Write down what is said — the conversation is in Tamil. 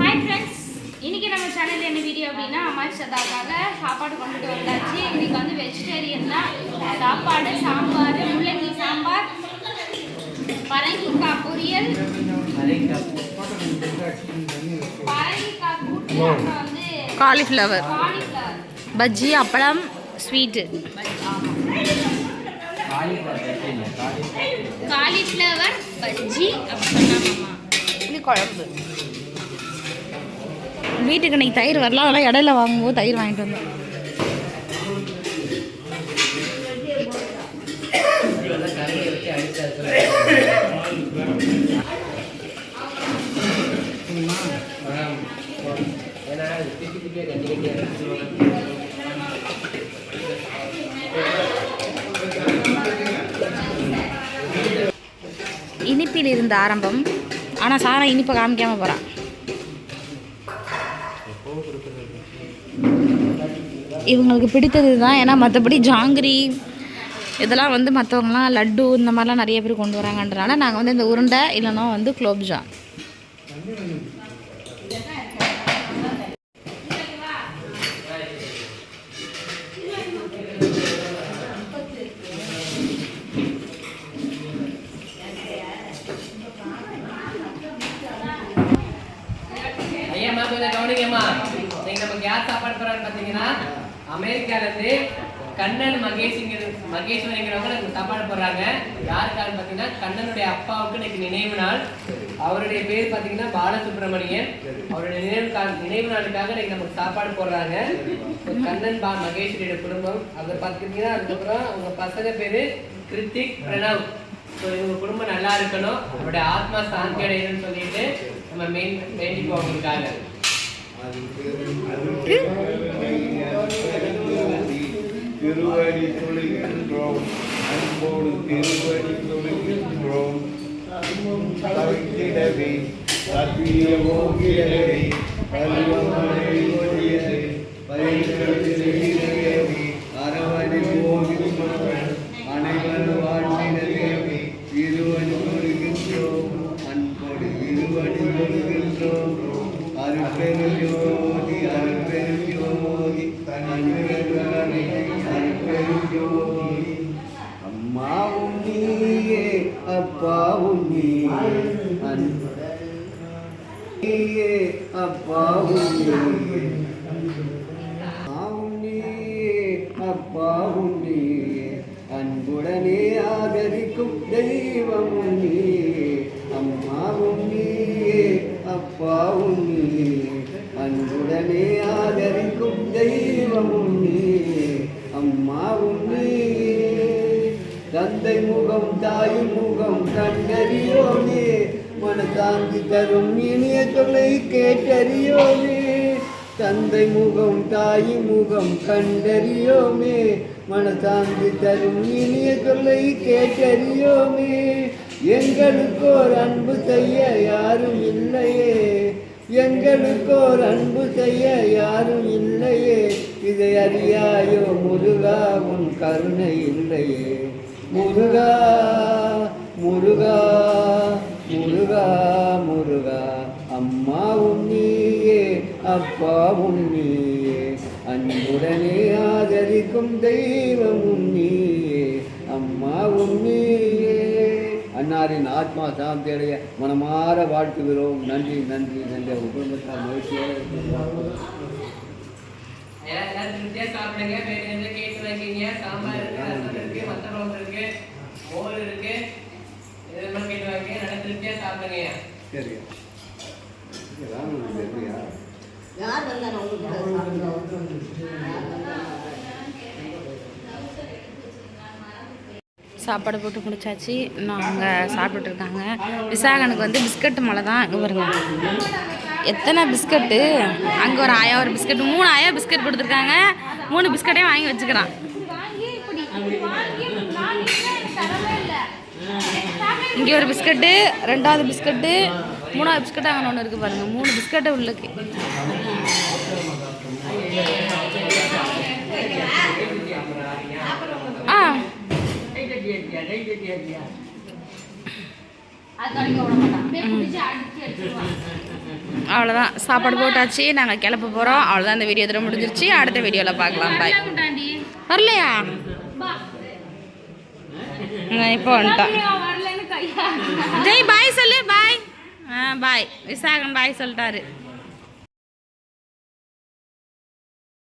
ஹாய் ஃப்ரெண்ட்ஸ் இன்னைக்கு நம்ம சேனல்ல என்ன வீடியோ அப்படின்னா அம்மாச்சி சதாக்காக சாப்பாடு கொண்டுட்டு வந்தாச்சு. இன்னைக்கு வந்து வெஜிடேரியன் தான். சாப்பாடு சாம்பார் முள்ளங்கி சாம்பார் பரங்கிக்காய் பொரியல். பரங்கிக்காய் கூட்டு அப்புறம் வந்து காலிஃப்ளவர் காலிஃப்ளவர் பஜ்ஜி அப்பளம் ஸ்வீட்டு காலிஃப்ளவர் பஜ்ஜி இது குழம்பு. வீட்டுக்கு இன்னைக்கு தயிர் வரலாம் அதெல்லாம் இடையில வாங்கும்போது தயிர் வாங்கிட்டு வந்தோம் இனிப்பில் இருந்த ஆரம்பம். ஆனால் சாரா இனிப்பை காமிக்காமல் போகிறான் இவங்களுக்கு பிடித்தது தான் ஏன்னா மற்றபடி ஜாங்கிரி இதெல்லாம் வந்து மற்றவங்களாம் லட்டு இந்த மாதிரிலாம் நிறைய பேர் கொண்டு வராங்கன்றனால நாங்கள் வந்து இந்த உருண்டை இல்லைன்னா வந்து குலோப்ஜாம் கொஞ்சம் கவனிங்கம்மா. இன்னைக்கு நமக்கு யார் சாப்பாடு போறான்னு பார்த்தீங்கன்னா அமெரிக்கால இருந்து கண்ணன் மகேஷ்ங்கிற மகேஸ்வரிங்கிறவங்க நமக்கு சாப்பாடு போடுறாங்க. யாருக்கான்னு பார்த்தீங்கன்னா கண்ணனுடைய அப்பாவுக்கு இன்னைக்கு நினைவு நாள். அவருடைய பேர் பார்த்தீங்கன்னா பாலசுப்ரமணியன். அவருடைய நினைவு கா- நினைவு நாளுக்காக இன்னைக்கு நமக்கு சாப்பாடு போடுறாங்க. கண்ணன் பா மகேஸ்வரியோட குடும்பம். அதை பார்த்தீங்கன்னா அதுக்கப்புறம் உங்கள் பசங்க பேரு கிருத்திக் பிரணவ். ஸோ இவங்க குடும்பம் நல்லா இருக்கணும். அவருடைய ஆத்மா சாந்தி அடையணும்னு சொல்லிட்டு நம்ம மெயின் வேண்டிப்போம் அவங்களுக்காக. திருவடி தொழுகின்றோம் அன்போடு திருவடி தொழுகின்றோம் தவித்திடவே சத்திய ஓகியவே பருவமழை ஒழியவே பயிர்களிடவே அரவணை போகும் மக்கள் அனைவரும் வாழ்ந்திடவே இருவடி தொழுகின்றோம் அன்போடு இருவடி தொழுகின்றோம் அருட்பெரும் யோகி அருட்பெரும் யோகி அம்மாவும் நீயே அப்பாவும் நீயே நீயே அப்பாவும் நீயே அம்மாவும் நீயே அப்பாவும் நீயே அன்புடனே ஆதரிக்கும் தெய்வமும் நீயே அம்மாவும் நீயே அப்பாவும் நீயே அன்புடனே ஆதரிக்கும் தெய்வமும் நீயே அம்மாவும் நீயே தந்தை முகம் தாயின் முகம் கண்டறியோமே. மனதாங்கி தரும் இனிய தொலை கேட்டறியோமே. தந்தை முகம் தாய் முகம் கண்டறியோமே. மனசாந்தி தரும் இனிய சொல்லை கேட்டறியோமே. எங்களுக்கோர் அன்பு செய்ய யாரும் இல்லையே. எங்களுக்கோர் அன்பு செய்ய யாரும் இல்லையே. இதை அறியாயோ முருகா உன் கருணை இல்லையே. முருகா முருகா. அப்பாவும் நீயே அன்புடனே ஆதரிக்கும் தெய்வமும் நீயே அம்மாவும் நீயே அன்னாரின் ஆத்மா சாந்தி அடைய மனமாற வாழ்த்துகிறோம். நன்றி நன்றி நன்றி. அவர் குடும்பத்தார் மகிழ்ச்சியோடு சாப்பிடுங்க கேட்டு வைக்கீங்க சாம்பார் இருக்கு ரசம் இருக்கு மத்த குழம்பு இருக்கு மோர் இருக்கு இதெல்லாம் கேட்டு வைக்கீங்க நல்லா திருப்தியா சாப்பிடுங்க சரி ராமன் எப்படியா சாப்பாடு போட்டு முடிச்சாச்சு. இன்னும் சாப்பிட்டுட்டு இருக்காங்க. விசாகனுக்கு வந்து பிஸ்கட்டு மலை தான் இங்கே எத்தனை பிஸ்கட்டு? அங்கே ஒரு ஆயா ஒரு பிஸ்கட் மூணு ஆயா பிஸ்கட் கொடுத்துருக்காங்க. மூணு பிஸ்கட்டையும் வாங்கி வச்சுக்கிறான். இங்கே ஒரு பிஸ்கட்டு ரெண்டாவது பிஸ்கட்டு மூணாவது பிஸ்கட்டு அங்கே ஒன்று இருக்குது பாருங்கள் மூணு பிஸ்கட்டு உள்ளுக்கு. எடுத்துருவான் அவ்வளோதான் சாப்பாடு போட்டாச்சு. நாங்கள் கிளம்ப போகிறோம் அவ்வளோதான் இந்த வீடியோ இதோட முடிஞ்சிருச்சு. அடுத்த வீடியோவில் பார்க்கலாம். பாய் வரலையா? இப்போ கையா ஜெய் பாய் சொல்லு. பாய் ஆ பாய் விசாகன் பாய் சொல்லிட்டாரு.